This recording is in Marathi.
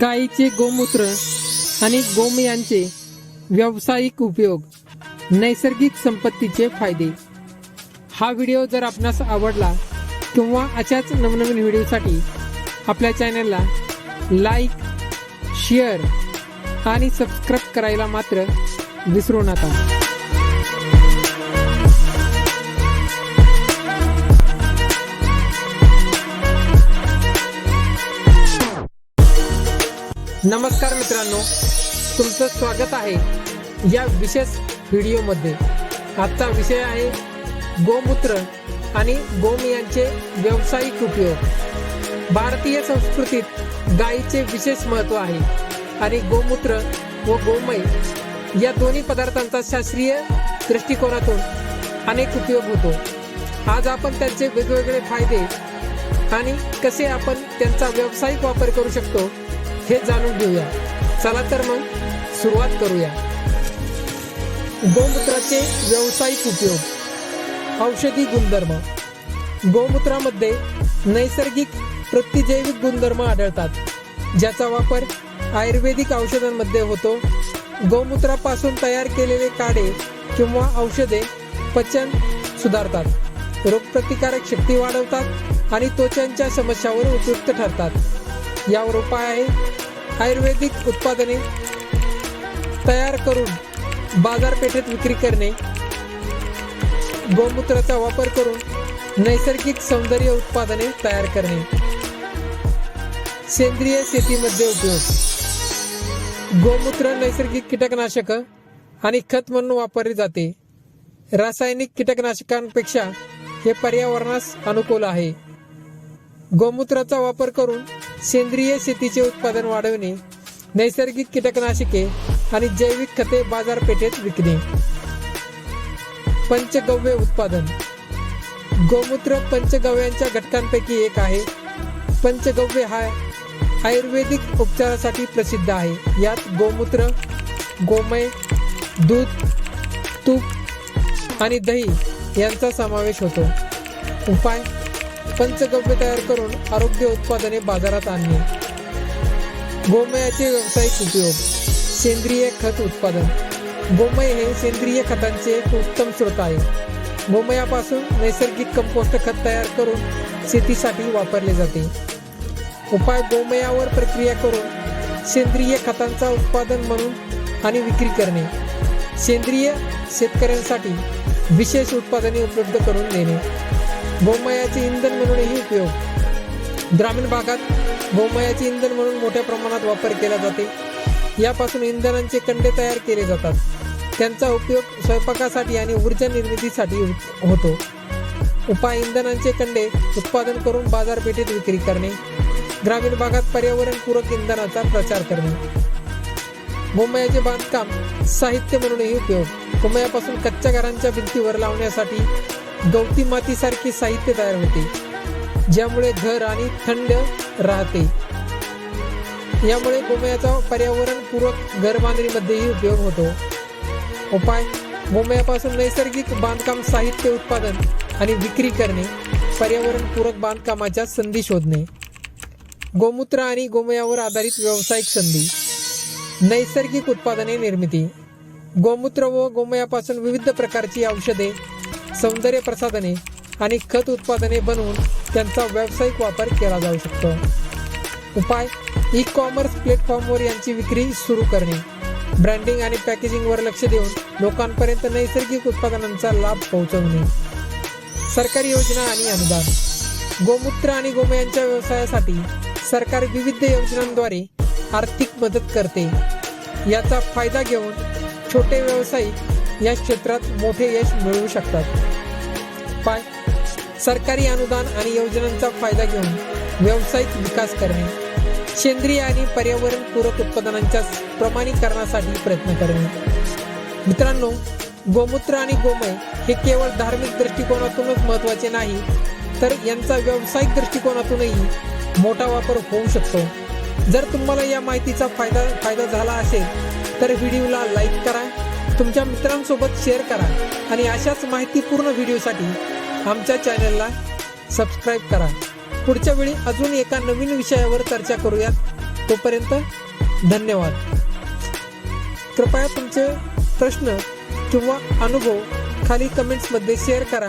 गायीचे गोमूत्र आणि गोमयांचे व्यावसायिक उपयोग नैसर्गिक संपत्तीचे फायदे. हा व्हिडिओ जर आपणास आवडला किंवा अशाच नवनवीन व्हिडिओसाठी आपल्या चॅनलला लाईक शेअर आणि सबस्क्राईब करायला मात्र विसरू नका. नमस्कार मित्रांनो तुमचं स्वागत आहे या विशेष व्हिडिओमध्ये. आजचा विषय आहे गोमूत्र आणि गोमयांचे व्यावसायिक उपयोग. भारतीय संस्कृतीत गायीचे विशेष महत्त्व आहे आणि गोमूत्र व गोमय या दोन्ही पदार्थांचा शास्त्रीय दृष्टिकोनातून अनेक उपयोग होतो. आज आपण त्यांचे वेगवेगळे फायदे आणि कसे आपण त्यांचा व्यावसायिक वापर करू शकतो हे जाणून घेऊया. चला तर मग सुरुवात करूया. गोमूत्राचे व्यावसायिक उपयोग. औषधी गुणधर्म. गोमूत्रामध्ये नैसर्गिक प्रतिजैविक गुणधर्म आढळतात. ज्याचा वापर आयुर्वेदिक औषधांमध्ये होतो. गोमूत्रापासून तयार केलेले काढे किंवा औषधे पचन सुधारतात. रोगप्रतिकारक शक्ती वाढवतात आणि त्वचांच्या समस्यावर उपयुक्त ठरतात. यावर उपाय आहे आयुर्वेदिक उत्पादने तयार करून बाजारपेठेत विक्री करणे गोमूत्राचा वापर करून नैसर्गिक सौंदर्य उत्पादने तयार करणे सेंद्रिय शेतीमध्ये उपयोग. गोमूत्र नैसर्गिक कीटकनाशक आणि खत म्हणून वापरले जाते. रासायनिक कीटकनाशकांपेक्षा हे पर्यावरणास अनुकूल आहे. गोमूत्राचा वापर करून सेंद्रिय शेतीचे उत्पादन वाढविणे नैसर्गिक कीटकनाशके आणि जैविक खते बाजारपेठेत विकणे. पंचगव्य उत्पादन. गोमूत्र पंचगव्यांच्या घटकांपैकी एक आहे. पंचगव्य हा आयुर्वेदिक उपचारासाठी प्रसिद्ध आहे. यात गोमूत्र गोमय दूध तूप आणि दही यांचा समावेश होतो. उपाय पंचगव्य तयार करून आरोग्य उत्पादने बाजारात आणणे. गोमयाचे व्यावसायिक उपयोग. सेंद्रिय खत उत्पादन. गोमय हे सेंद्रिय खतांचे एक उत्तम स्रोत आहे. गोमयापासून नैसर्गिक कंपोस्ट खत तयार करून शेतीसाठी वापरले जाते. उपाय गोमयावर प्रक्रिया करून सेंद्रिय खतांचा उत्पादन म्हणून आणि विक्री करणे. सेंद्रिय शेतकऱ्यांसाठी विशेष उत्पादने उपलब्ध करून देणे. गोमयाचे इंधन म्हणूनही उपयोग. ग्रामीण भागात गोमयाचे इंधन म्हणून मोठ्या प्रमाणात वापर केला जाते. यापासून इंधनांचे कंडे तयार केले जातात. त्यांचा उपयोग स्वयंपाकासाठी आणि ऊर्जा निर्मितीसाठी होतो उपाय इंधनांचे कंडे उत्पादन करून बाजारपेठेत विक्री करणे. ग्रामीण भागात पर्यावरणपूरक इंधनाचा प्रचार करणे. गोमयाचे बांधकाम साहित्य म्हणूनही उपयोग. गोमयापासून कच्च्या घरांच्या भिंतीवर लावण्यासाठी गवती मातीसारखे साहित्य तयार होते ज्यामुळे घर आणि थंड राहते. यामुळे गोमयाचा पर्यावरणपूरक घर बांधणीमध्येही उपयोग होतो. उपाय गोमयापासून नैसर्गिक बांधकाम साहित्य उत्पादन आणि विक्री करणे पर्यावरणपूरक बांधकामाच्या संधी शोधणे. गोमूत्र आणि गोमयावर आधारित व्यावसायिक संधी. नैसर्गिक उत्पादने निर्मिती. गोमूत्र व गोमयापासून विविध प्रकारची औषधे सौंदर्य प्रसाधने आणि खत उत्पादने बनवून त्यांचा व्यावसायिक वापर केला जाऊ शकतो. उपाय ई कॉमर्स प्लॅटफॉर्मवर यांची विक्री सुरू करणे. ब्रँडिंग आणि पॅकेजिंगवर लक्ष देऊन लोकांपर्यंत नैसर्गिक उत्पादनांचा लाभ पोहोचवणे. सरकारी योजना आणि अनुदान. गोमूत्र आणि गोमयांच्या व्यवसायासाठी सरकार विविध योजनांद्वारे आर्थिक मदत करते. याचा फायदा घेऊन छोटे व्यावसायिक या क्षेत्रात मोठे यश मिळवू शकतात. पाय सरकारी अनुदान आणि योजनांचा फायदा घेऊन व्यावसायिक विकास करणे सेंद्रिय आणि पर्यावरणपूरक उत्पादनांच्या प्रमाणीकरणासाठी प्रयत्न करणे. मित्रांनो गोमूत्र आणि गोमय हे केवळ धार्मिक दृष्टिकोनातूनच महत्त्वाचे नाही तर यांचा व्यावसायिक दृष्टिकोनातूनही मोठा वापर होऊ शकतो. जर तुम्हाला या माहितीचा फायदा फायदा झाला असेल तर व्हिडिओला लाईक करा तुमच्या मित्रांसोबत शेअर करा आणि अशाच माहितीपूर्ण व्हिडिओसाठी आमच्या चॅनलला सबस्क्राईब करा. पुढच्या वेळी अजून एका नवीन विषयावर चर्चा करूयात. तोपर्यंत धन्यवाद. कृपया तुमचे प्रश्न किंवा अनुभव खाली कमेंट्समध्ये शेअर करा.